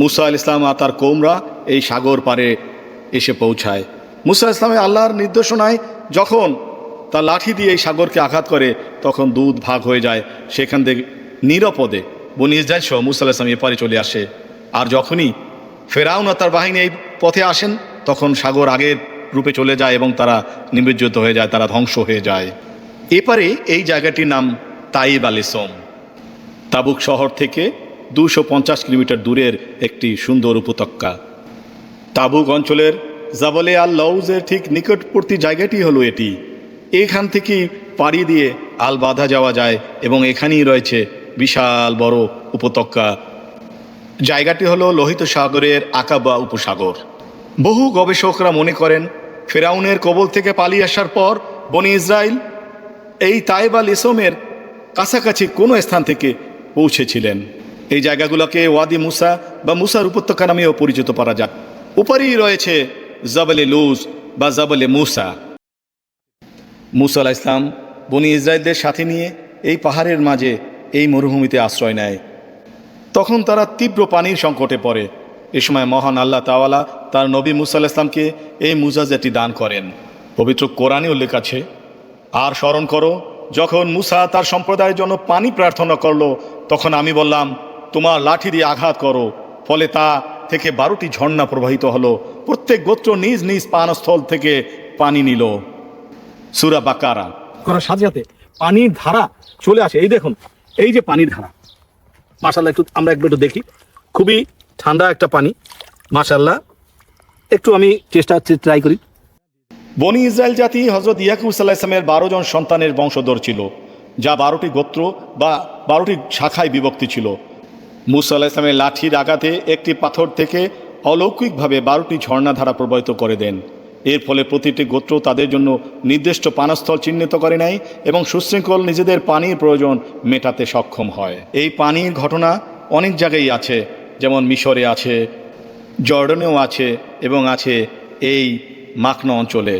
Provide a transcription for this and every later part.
মুসা আল ইসলাম আর তার কৌমরা এই সাগর পারে এসে পৌঁছায়। মুসা ইসলামের আল্লাহর নির্দেশনায় যখন তার লাঠি দিয়ে এই সাগরকে আঘাত করে, তখন দুধ ভাগ হয়ে যায় সেখান থেকে নিরাপদে। বনি ইসরায়েল সহ মুসা ইসলাম এপারে চলে আসে। আর যখনই ফেরাউন আর তার বাহিনী এই পথে আসেন, তখন সাগর আগের রূপে চলে যায় এবং তারা নিমজ্জিত হয়ে যায়, তারা ধ্বংস হয়ে যায়। এপারে এই জায়গাটির নাম তাইব আলিসম তাবুক শহর থেকে দুশো পঞ্চাশ কিলোমিটার দূরের একটি সুন্দর উপত্যকা। তাবুক অঞ্চলের জাবলে আল লউজের ঠিক নিকটবর্তী জায়গাটি হলো এটি। এখান থেকে পাড়ি দিয়ে আল বাধা যাওয়া যায় এবং এখানেই রয়েছে বিশাল বড় উপত্যকা। জায়গাটি হলো লোহিত সাগরের আকাবা উপসাগর। বহু গবেষকরা মনে করেন, ফেরাউনের কবল থেকে পালিয়ে আসার পর বনি ইসরায়েল এই তাইব আল ইসমের কাছাকাছি কোনো স্থান থেকে পৌঁছেছিলেন। এই জায়গাগুলোকে ওয়াদি মুসা বা মুসার উপত্যকা নামেও পরিচিত করা যায় উপরেই রয়েছে জাবলে লুজ বা জাবলে মুসা। মুসা আলাহ ইসলাম বনি ইসরায়েলদের সাথে নিয়ে এই পাহাড়ের মাঝে এই মরুভূমিতে আশ্রয় নেয়। তখন তারা তীব্র পানির সংকটে পড়ে। এ সময় মহান আল্লাহ তাওয়ালা তার নবী মুসা ইসলামকে এই মুজাজাটি দান করেন। পবিত্র কোরআনে উল্লেখ আছে, আর স্মরণ করো, যখন মুসা তার সম্প্রদায়ের জন্য পানি প্রার্থনা করল, তখন আমি বললাম তোমার লাঠি দিয়ে আঘাত করো। ফলে তা থেকে বারোটি ঝর্ণা প্রবাহিত হলো। প্রত্যেক গোত্র নিজ নিজ পানস্থল থেকে পানি নিল। সুরা বাকারা। করার সাথে সাথে পানির ধারা চলে আসে। এই দেখুন এই যে পানির ধারা মাশাল্লাহ একটু আমরা একটু একটু দেখি। খুবই ঠান্ডা একটা পানি মাশাল্লাহ একটু আমি চেষ্টা ট্রাই করি। বনি ইসরায়েল জাতি হজরত ইয়াকুব সাল্লাহ ইসলামের বারো জন সন্তানের বংশধর ছিল যা বারোটি গোত্র বা বারোটি শাখায় বিভক্তি ছিল। মুসা আল্লাহ ইসলামের লাঠির আঘাতে একটি পাথর থেকে অলৌকিকভাবে বারোটি ঝর্ণাধারা প্রবাহিত করে দেন। এর ফলে প্রতিটি গোত্র তাদের জন্য নির্দিষ্ট পানস্থল চিহ্নিত করে নেয় এবং সুশৃঙ্খল নিজেদের পানির প্রয়োজন মেটাতে সক্ষম হয়। এই পানির ঘটনা অনেক জায়গায় আছে, যেমন মিশরে আছে, জর্ডনেও আছে এবং আছে এই মাকনা অঞ্চলে।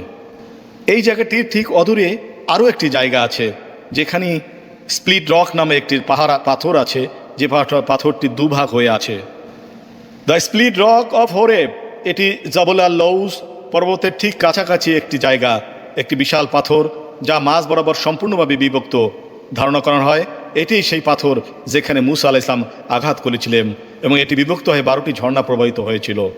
এই জায়গাটির ঠিক অদূরে আরও একটি জায়গা আছে, যেখানে স্প্লিট রক নামে একটি পাহাড় পাথর আছে। যে পাথর- পাথরটি দুভাগ হয়ে আছে। The split rock of Horeb এটি জাবলা লউস পর্বতের ঠিক কাছাকাছি একটি জায়গা, একটি বিশাল পাথর, যা মাঝ বরাবর সম্পূর্ণভাবে বিভক্ত। ধারণা করা হয় এটি সেই পাথর যেখানে মুসা আল ইসলাম আঘাত করেছিলেন এবং এটি বিভক্ত হয়ে বারোটি ঝর্ণা প্রবাহিত হয়েছিল।